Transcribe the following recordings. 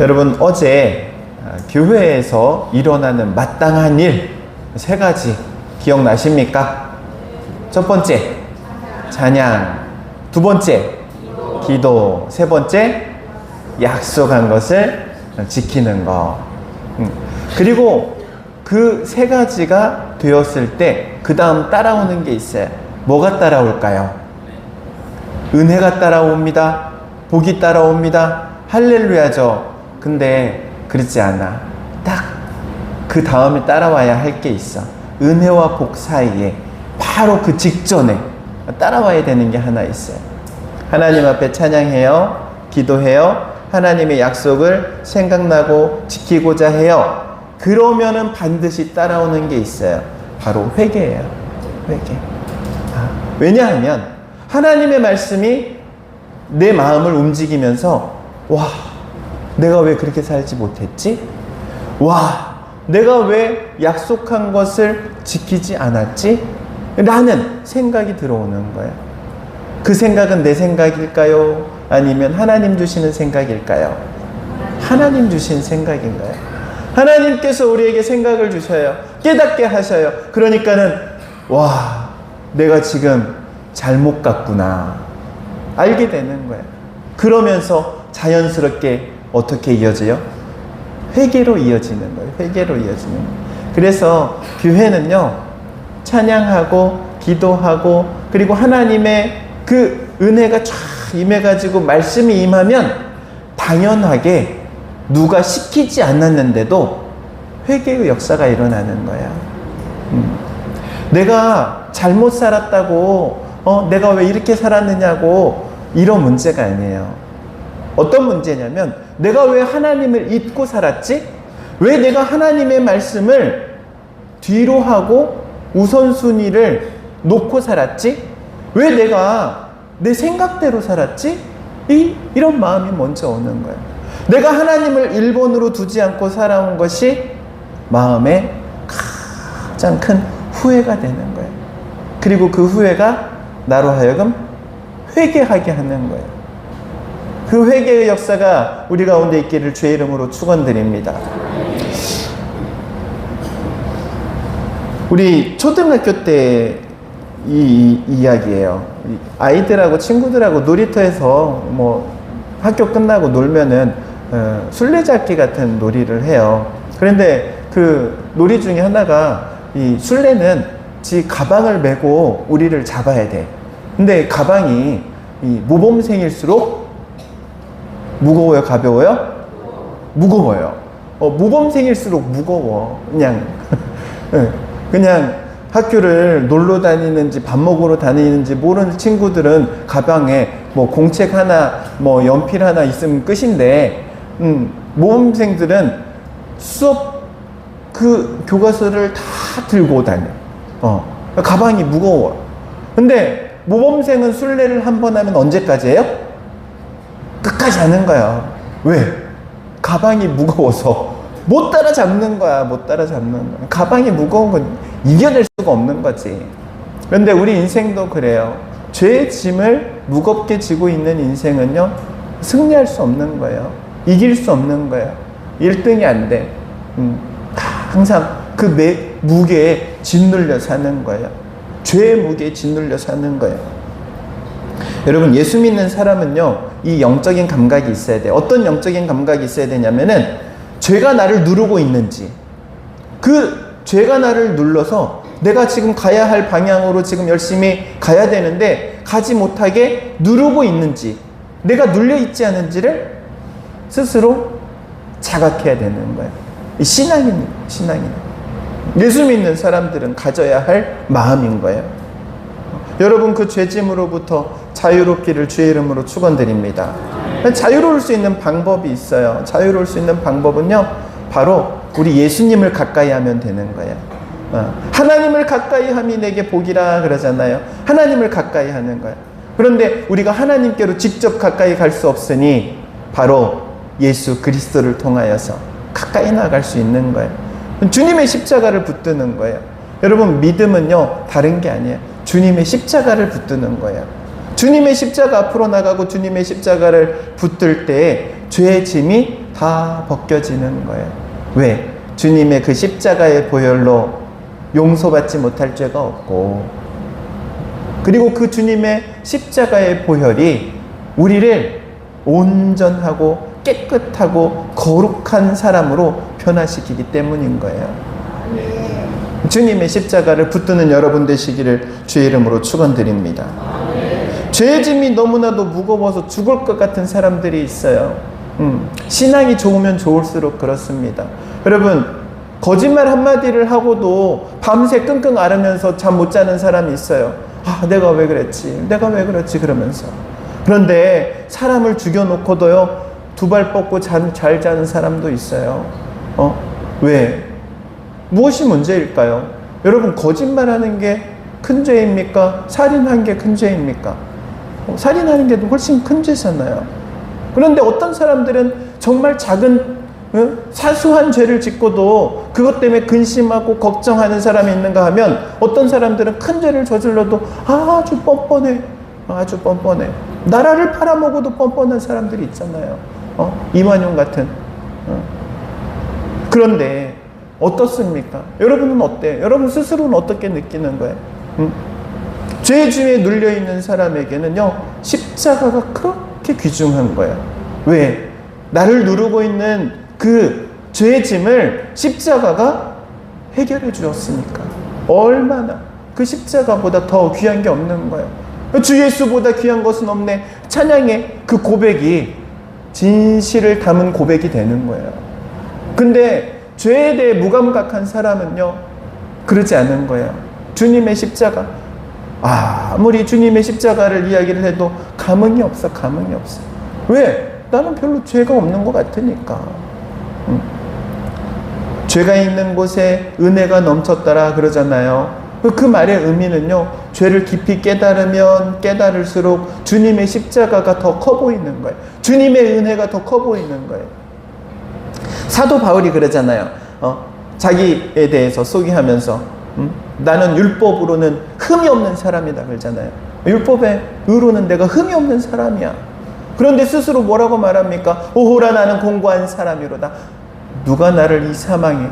여러분 어제 아, 교회에서 일어나는 마땅한 일 세 가지 기억나십니까? 첫 번째 찬양, 두 번째 기도, 세 번째 약속한 것을 지키는 것. 음. 그리고 그 세 가지가 되었을 때 그 다음 따라오는 게 있어요. 뭐가 따라올까요? 은혜가 따라옵니다. 복이 따라옵니다. 할렐루야죠. 근데 그렇지 않아. 딱 그 다음에 따라와야 할 게 있어. 은혜와 복 사이에 바로 그 직전에 따라와야 되는 게 하나 있어요. 하나님 앞에 찬양해요. 기도해요. 하나님의 약속을 생각나고 지키고자 해요. 그러면은 반드시 따라오는 게 있어요. 바로 회개예요. 회개. 아, 왜냐하면 하나님의 말씀이 내 마음을 움직이면서 와, 내가 왜 그렇게 살지 못했지? 와, 내가 왜 약속한 것을 지키지 않았지? 라는 생각이 들어오는 거예요. 그 생각은 내 생각일까요? 아니면 하나님 주시는 생각일까요? 하나님 주신 생각인 거예요. 하나님께서 우리에게 생각을 주셔요. 깨닫게 하셔요. 그러니까는, 와, 내가 지금 잘못 갔구나. 알게 되는 거예요. 그러면서 자연스럽게 어떻게 이어져요? 회개로 이어지는 거예요. 회개로 이어지는. 그래서 교회는요, 찬양하고, 기도하고, 그리고 하나님의 그 은혜가 쫙 임해가지고 말씀이 임하면 당연하게 누가 시키지 않았는데도 회개의 역사가 일어나는 거야. 음. 내가 잘못 살았다고, 어, 내가 왜 이렇게 살았느냐고, 이런 문제가 아니에요. 어떤 문제냐면, 내가 왜 하나님을 잊고 살았지? 왜 내가 하나님의 말씀을 뒤로 하고 우선순위를 놓고 살았지? 왜 내가 내 생각대로 살았지? 이, 이런 마음이 먼저 오는 거예요. 내가 하나님을 1번으로 두지 않고 살아온 것이 마음에 가장 큰 후회가 되는 거예요. 그리고 그 후회가 나로 하여금 회개하게 하는 거예요. 그 회개의 역사가 우리 가운데 있기를 주의 이름으로 축원드립니다. 우리 초등학교 때 이 이야기예요. 아이들하고 친구들하고 놀이터에서 뭐 학교 끝나고 놀면은 어, 술래잡기 같은 놀이를 해요. 그런데 그 놀이 중에 하나가 이 술래는 지 가방을 메고 우리를 잡아야 돼. 근데 가방이 이 모범생일수록 무거워요, 가벼워요? 무거워요. 어, 모범생일수록 무거워. 그냥 예, 그냥 학교를 놀러 다니는지 밥 먹으러 다니는지 모르는 친구들은 가방에 뭐 공책 하나, 뭐 연필 하나 있으면 끝인데, 음, 모범생들은 수업 그 교과서를 다 들고 다녀. 어, 가방이 무거워. 근데 모범생은 술래를 한 번 하면 언제까지 해요? 끝까지 하는 거야. 왜? 가방이 무거워서 못 따라잡는 거야. 못 따라잡는 거야. 가방이 무거운 건 이겨낼 수가 없는 거지. 그런데 우리 인생도 그래요. 죄의 짐을 무겁게 지고 있는 인생은요, 승리할 수 없는 거예요. 이길 수 없는 거예요. 1등이 안 돼. 음, 항상 그 매, 무게에 짓눌려 사는 거예요. 죄의 무게에 짓눌려 사는 거예요. 여러분, 예수 믿는 사람은요, 이 영적인 감각이 있어야 돼요. 어떤 영적인 감각이 있어야 되냐면은, 죄가 나를 누르고 있는지, 그 죄가 나를 눌러서 내가 지금 가야 할 방향으로 지금 열심히 가야 되는데, 가지 못하게 누르고 있는지, 내가 눌려 있지 않은지를 스스로 자각해야 되는 거예요. 이 신앙인, 신앙인. 예수 믿는 사람들은 가져야 할 마음인 거예요. 여러분 그 죄짐으로부터 자유롭기를 주의 이름으로 축원드립니다. 자유로울 수 있는 방법이 있어요. 자유로울 수 있는 방법은요. 바로 우리 예수님을 가까이 하면 되는 거예요. 어, 하나님을 가까이 함이 내게 복이라 그러잖아요. 하나님을 가까이 하는 거예요. 그런데 우리가 하나님께로 직접 가까이 갈 수 없으니 바로 예수 그리스도를 통하여서 가까이 나갈 수 있는 거예요. 주님의 십자가를 붙드는 거예요. 여러분 믿음은요 다른 게 아니에요. 주님의 십자가를 붙드는 거예요. 주님의 십자가 앞으로 나가고 주님의 십자가를 붙들 때 죄의 짐이 다다 벗겨지는 거예요. 왜? 주님의 그 십자가의 보혈로 용서받지 못할 죄가 없고, 그리고 그 주님의 십자가의 보혈이 우리를 온전하고 깨끗하고 거룩한 사람으로 변화시키기 때문인 거예요. 주님의 십자가를 붙드는 여러분 되시기를 주의 이름으로 축원드립니다. 죄의 짐이 너무나도 무거워서 죽을 것 같은 사람들이 있어요. 음, 신앙이 좋으면 좋을수록 그렇습니다. 여러분, 거짓말 한마디를 하고도 밤새 끙끙 앓으면서 잠 못 자는 사람이 있어요. 아, 내가 왜 그랬지? 내가 왜 그랬지? 그러면서. 그런데 사람을 죽여놓고도요, 두 발 뻗고 잠, 잘 자는 사람도 있어요. 어? 왜? 무엇이 문제일까요? 여러분, 거짓말 하는 게 큰 죄입니까? 살인한 게 큰 죄입니까? 어, 살인하는 게 훨씬 큰 죄잖아요. 그런데 어떤 사람들은 정말 작은 어? 사소한 죄를 짓고도 그것 때문에 근심하고 걱정하는 사람이 있는가 하면 어떤 사람들은 큰 죄를 저질러도 아주 뻔뻔해. 아주 뻔뻔해. 나라를 팔아먹어도 뻔뻔한 사람들이 있잖아요. 어? 이만용 같은. 어? 그런데 어떻습니까? 여러분은 어때? 여러분 스스로는 어떻게 느끼는 거예요? 응? 죄 중에 눌려 있는 사람에게는요 십자가가 그렇게 귀중한 거예요. 왜? 나를 누르고 있는 그 죄의 짐을 십자가가 해결해 주었으니까 얼마나 그 십자가보다 더 귀한 게 없는 거예요. 주 예수보다 귀한 것은 없네. 찬양의 그 고백이 진실을 담은 고백이 되는 거예요. 근데 죄에 대해 무감각한 사람은요, 그러지 않은 거예요. 주님의 십자가. 아무리 주님의 십자가를 이야기를 해도 감흥이 없어, 감흥이 없어. 왜? 나는 별로 죄가 없는 것 같으니까. 응. 죄가 있는 곳에 은혜가 넘쳤더라 그러잖아요. 그 말의 의미는요, 죄를 깊이 깨달으면 깨달을수록 주님의 십자가가 더 커 보이는 거예요. 주님의 은혜가 더 커 보이는 거예요. 사도 바울이 그러잖아요. 어? 자기에 대해서 소개하면서 음? 나는 율법으로는 흠이 없는 사람이다 그러잖아요. 율법의 의로는 내가 흠이 없는 사람이야. 그런데 스스로 뭐라고 말합니까? 오호라 나는 공고한 사람이로다. 누가 나를 이 사망에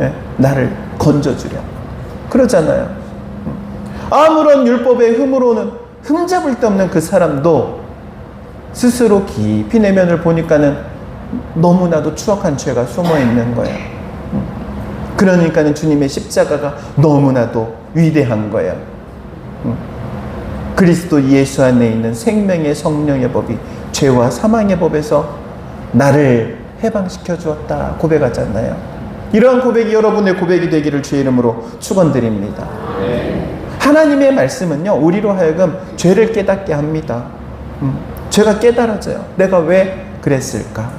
예? 나를 건져주려. 그러잖아요. 음. 아무런 율법의 흠으로는 흠잡을 데 없는 그 사람도 스스로 깊이 내면을 보니까는 너무나도 추악한 죄가 숨어 있는 거예요. 음. 그러니까는 주님의 십자가가 너무나도 위대한 거예요. 음. 그리스도 예수 안에 있는 생명의 성령의 법이 죄와 사망의 법에서 나를 해방시켜 주었다 고백하잖아요. 이러한 고백이 여러분의 고백이 되기를 주의 이름으로 축원드립니다. 하나님의 말씀은요 우리로 하여금 죄를 깨닫게 합니다. 음, 죄가 깨달아져요. 내가 왜 그랬을까?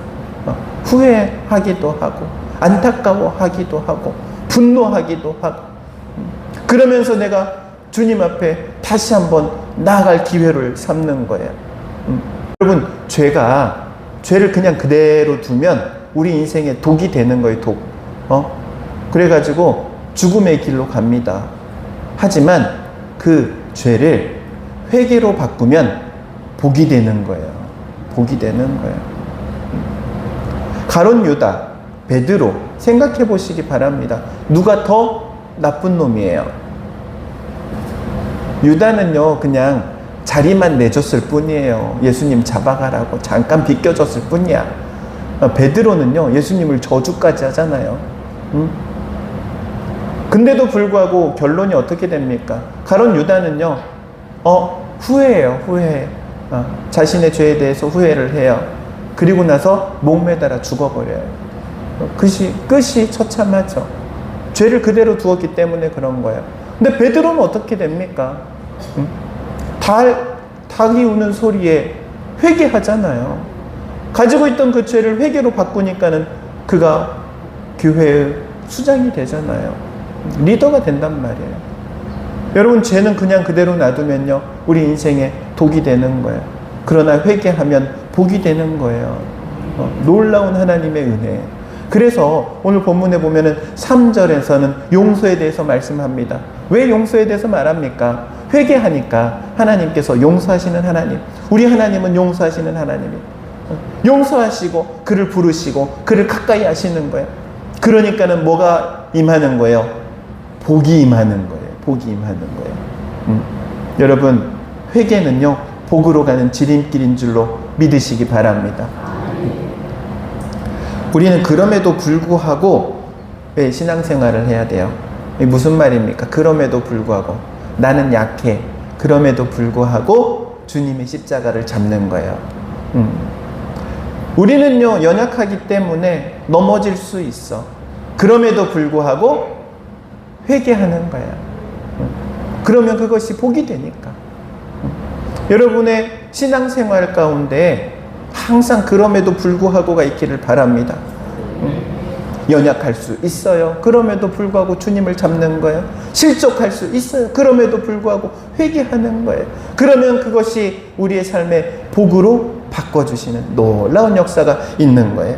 어, 후회하기도 하고 안타까워하기도 하고 분노하기도 하고 음, 그러면서 내가 주님 앞에 다시 한번 나아갈 기회를 삼는 거예요. 음, 여러분 죄가 죄를 그냥 그대로 두면 우리 인생에 독이 되는 거예요. 독. 어? 그래가지고 죽음의 길로 갑니다. 하지만 그 죄를 회개로 바꾸면 복이 되는 거예요. 복이 되는 거예요. 가론 유다, 베드로 생각해 보시기 바랍니다. 누가 더 나쁜 놈이에요? 유다는요, 그냥 자리만 내줬을 뿐이에요. 예수님 잡아가라고 잠깐 비껴줬을 뿐이야. 어, 베드로는요, 예수님을 저주까지 하잖아요. 음? 근데도 불구하고 결론이 어떻게 됩니까? 가론 유다는요, 어, 후회해요, 후회해. 어, 자신의 죄에 대해서 후회를 해요. 그리고 나서 목매달아 죽어버려요. 어, 끝이, 끝이 처참하죠. 죄를 그대로 두었기 때문에 그런 거예요. 근데 베드로는 어떻게 됩니까? 음? 달, 닭이 우는 소리에 회개하잖아요. 가지고 있던 그 죄를 회개로 바꾸니까는 그가 교회의 수장이 되잖아요. 리더가 된단 말이에요. 여러분, 죄는 그냥 그대로 놔두면요, 우리 인생에 독이 되는 거예요. 그러나 회개하면 복이 되는 거예요. 어, 놀라운 하나님의 은혜. 그래서 오늘 본문에 보면은 3절에서는 용서에 대해서 말씀합니다. 왜 용서에 대해서 말합니까? 회개하니까 하나님께서 용서하시는 하나님. 우리 하나님은 용서하시는 하나님이. 용서하시고 그를 부르시고 그를 가까이 하시는 거예요. 그러니까는 뭐가 임하는 거예요? 복이 임하는 거예요. 복이 임하는 거예요. 음. 여러분 회개는요 복으로 가는 지름길인 줄로 믿으시기 바랍니다. 우리는 그럼에도 불구하고 왜 신앙생활을 해야 돼요? 무슨 말입니까? 그럼에도 불구하고 나는 약해. 그럼에도 불구하고 주님의 십자가를 잡는 거예요. 음. 우리는요 연약하기 때문에 넘어질 수 있어. 그럼에도 불구하고 회개하는 거야. 음. 그러면 그것이 복이 되니까. 음. 여러분의 신앙생활 가운데 항상 그럼에도 불구하고가 있기를 바랍니다. 음. 연약할 수 있어요. 그럼에도 불구하고 주님을 잡는 거예요. 실족할 수 있어요. 그럼에도 불구하고 회개하는 거예요. 그러면 그것이 우리의 삶의 복으로 바꿔주시는 놀라운 역사가 있는 거예요.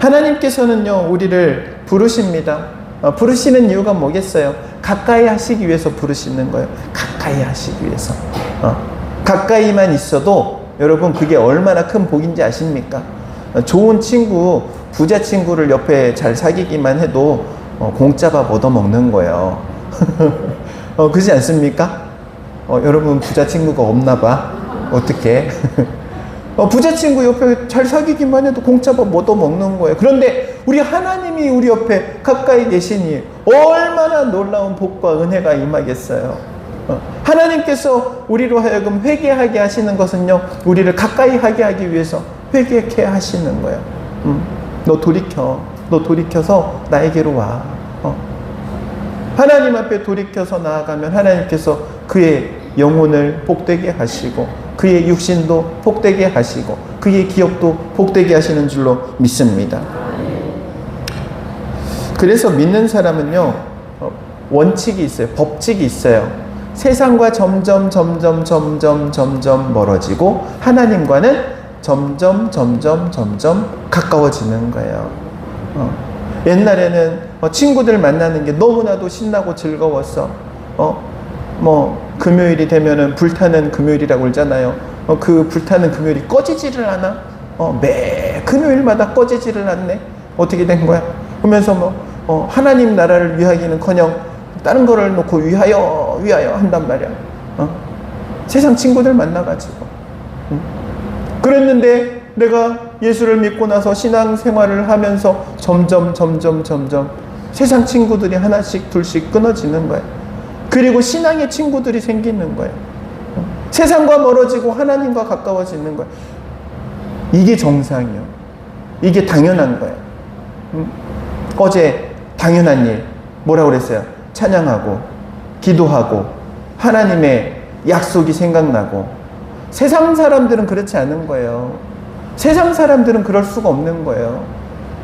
하나님께서는요, 우리를 부르십니다. 어, 부르시는 이유가 뭐겠어요? 가까이 하시기 위해서 부르시는 거예요. 가까이 하시기 위해서. 어, 가까이만 있어도 여러분 그게 얼마나 큰 복인지 아십니까? 어, 좋은 친구, 부자 친구를 옆에 잘 사귀기만 해도 어, 공짜밥 얻어먹는 거예요. 어, 그렇지 않습니까? 어, 여러분 부자 친구가 없나 봐. 어떻게? 어, 부자 친구 옆에 잘 사귀기만 해도 공짜밥 얻어먹는 거예요. 그런데 우리 하나님이 우리 옆에 가까이 계시니 얼마나 놀라운 복과 은혜가 임하겠어요. 어, 하나님께서 우리로 하여금 회개하게 하시는 것은요, 우리를 가까이 하게 하기 위해서 회개케 하시는 거예요. 음, 너 돌이켜. 너 돌이켜서 나에게로 와. 어. 하나님 앞에 돌이켜서 나아가면 하나님께서 그의 영혼을 복되게 하시고 그의 육신도 복되게 하시고 그의 기억도 복되게 하시는 줄로 믿습니다. 그래서 믿는 사람은요 어, 원칙이 있어요. 법칙이 있어요. 세상과 점점 점점 점점 점점 멀어지고 하나님과는 점점 점점 점점 가까워지는 거예요. 어. 옛날에는 어, 친구들 만나는 게 너무나도 신나고 즐거웠어. 어, 뭐 금요일이 되면은 불타는 금요일이라고 그러잖아요. 어, 그 불타는 금요일이 꺼지지를 않아. 어, 매 금요일마다 꺼지지를 않네. 어떻게 된 거야? 그러면서 뭐 어, 하나님 나라를 위하기는커녕 다른 거를 놓고 위하여 위하여 한단 말이야. 어? 세상 친구들 만나가지고. 응? 그랬는데 내가 예수를 믿고 나서 신앙 생활을 하면서 점점 점점 점점 세상 친구들이 하나씩 둘씩 끊어지는 거예요. 그리고 신앙의 친구들이 생기는 거예요. 어? 세상과 멀어지고 하나님과 가까워지는 거예요. 이게 정상이요. 이게 당연한 거예요. 응? 어제 당연한 일 뭐라고 그랬어요? 찬양하고 기도하고 하나님의 약속이 생각나고 세상 사람들은 그렇지 않은 거예요. 세상 사람들은 그럴 수가 없는 거예요.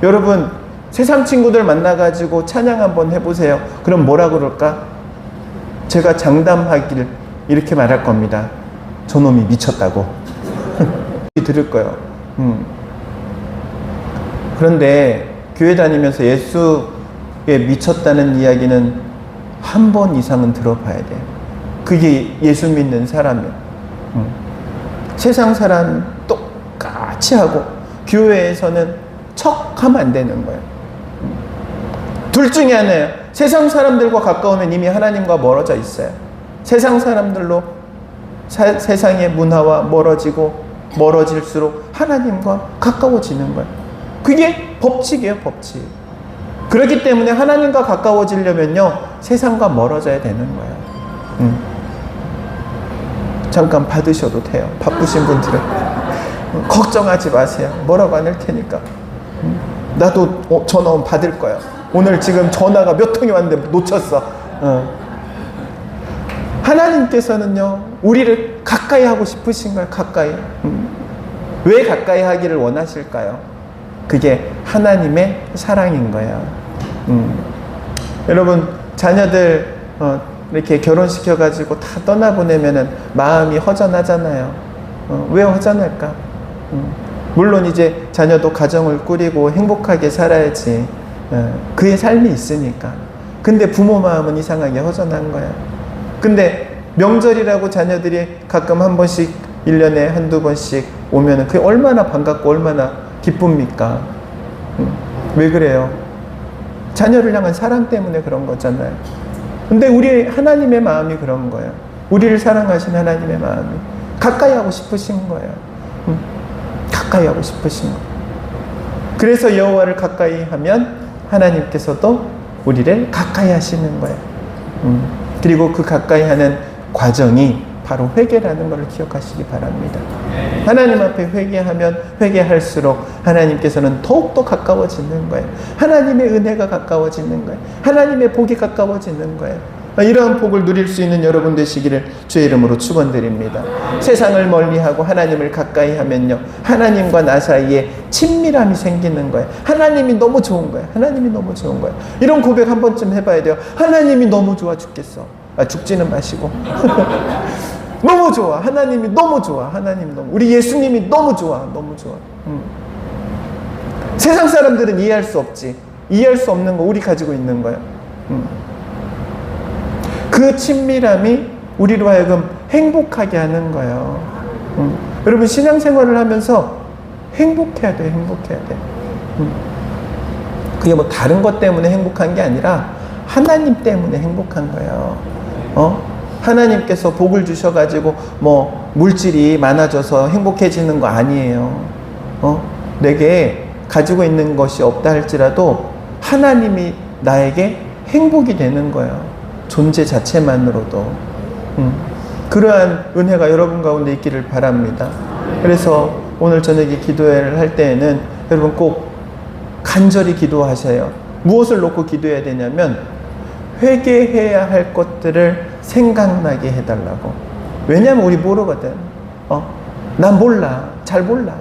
여러분 세상 친구들 만나가지고 찬양 한번 해보세요. 그럼 뭐라 그럴까? 제가 장담하길 이렇게 말할 겁니다. 저놈이 미쳤다고. 들을 거예요. 음. 그런데 교회 다니면서 예수에 미쳤다는 이야기는 한 번 이상은 들어봐야 돼요. 그게 예수 믿는 사람이에요. 음. 세상 사람 똑같이 하고 교회에서는 척하면 안 되는. 음. 둘 중에 하나예요. 세상 사람들과 가까우면 이미 하나님과 멀어져 있어요. 세상 사람들로 사, 세상의 문화와 멀어지고 멀어질수록 하나님과 가까워지는 거예요. 그게 법칙이에요, 법칙. 그렇기 때문에 하나님과 가까워지려면요, 세상과 멀어져야 되는 거예요. 음. 잠깐 받으셔도 돼요. 바쁘신 분들은. 음, 걱정하지 마세요. 뭐라고 안 할 테니까. 음. 나도 어, 전화 받을 거야. 오늘 지금 전화가 몇 통이 왔는데 놓쳤어. 어. 하나님께서는요, 우리를 가까이 하고 싶으신 거예요, 가까이. 음. 왜 가까이 하기를 원하실까요? 그게 하나님의 사랑인 거야. 음. 여러분, 자녀들, 어, 이렇게 결혼시켜 가지고 다 떠나보내면은 마음이 허전하잖아요. 어, 왜 허전할까? 음. 물론 이제 자녀도 가정을 꾸리고 행복하게 살아야지. 어, 그의 삶이 있으니까. 근데 부모 마음은 이상하게 허전한 거야. 근데 명절이라고 자녀들이 가끔 한 번씩 일년에 한두 번씩 오면은 그게 얼마나 반갑고 얼마나 기쁩니까? 음, 왜 그래요? 자녀를 향한 사랑 때문에 그런 거잖아요. 근데 우리 하나님의 마음이 그런 거예요. 우리를 사랑하신 하나님의 마음이 가까이 하고 싶으신 거예요. 음, 가까이 하고 싶으신 거예요. 그래서 여호와를 가까이 하면 하나님께서도 우리를 가까이 하시는 거예요. 음, 그리고 그 가까이 하는 과정이 바로 회개라는 것을 기억하시기 바랍니다. 하나님 앞에 회개하면 회개할수록 하나님께서는 더욱더 가까워지는 거예요. 하나님의 은혜가 가까워지는 거예요. 하나님의 복이 가까워지는 거예요. 이러한 복을 누릴 수 있는 여러분 되시기를 주의 이름으로 축원드립니다. 세상을 멀리하고 하나님을 가까이 하면요. 하나님과 나 사이에 친밀함이 생기는 거예요. 하나님이 너무 좋은 거예요. 하나님이 너무 좋은 거예요. 이런 고백 한 번쯤 해봐야 돼요. 하나님이 너무 좋아 죽겠어. 아, 죽지는 마시고. 너무 좋아. 하나님이 너무 좋아. 하나님 너무. 우리 예수님이 너무 좋아. 너무 좋아. 음. 세상 사람들은 이해할 수 없지. 이해할 수 없는 거 우리 가지고 있는 거야. 음. 그 친밀함이 우리로 하여금 행복하게 하는 거예요. 음. 여러분 신앙생활을 하면서 행복해야 돼. 행복해야 돼. 음. 그게 뭐 다른 것 때문에 행복한 게 아니라 하나님 때문에 행복한 거예요. 어? 하나님께서 복을 주셔가지고 뭐 물질이 많아져서 행복해지는 거 아니에요. 어? 내게 가지고 있는 것이 없다 할지라도 하나님이 나에게 행복이 되는 거예요. 존재 자체만으로도. 음. 그러한 은혜가 여러분 가운데 있기를 바랍니다. 그래서 오늘 저녁에 기도회를 할 때에는 여러분 꼭 간절히 기도하세요. 무엇을 놓고 기도해야 되냐면 회개해야 할 것들을 생각나게 해달라고. 왜냐하면 우리 모르거든. 어? 난 몰라. 잘 몰라.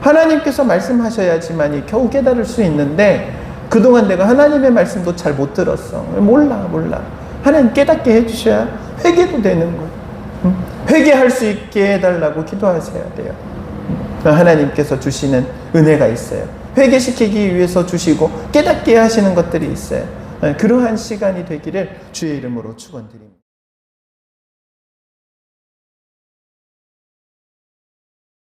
하나님께서 말씀하셔야지만이 겨우 깨달을 수 있는데 그동안 내가 하나님의 말씀도 잘 못 들었어. 몰라, 몰라. 하나님 깨닫게 해주셔야 회개도 되는. 음? 회개할 수 있게 해달라고 기도하셔야 돼요. 음? 하나님께서 주시는 은혜가 있어요. 회개시키기 위해서 주시고 깨닫게 하시는 것들이 있어요. 그러한 시간이 되기를 주의 이름으로 축원드립니다.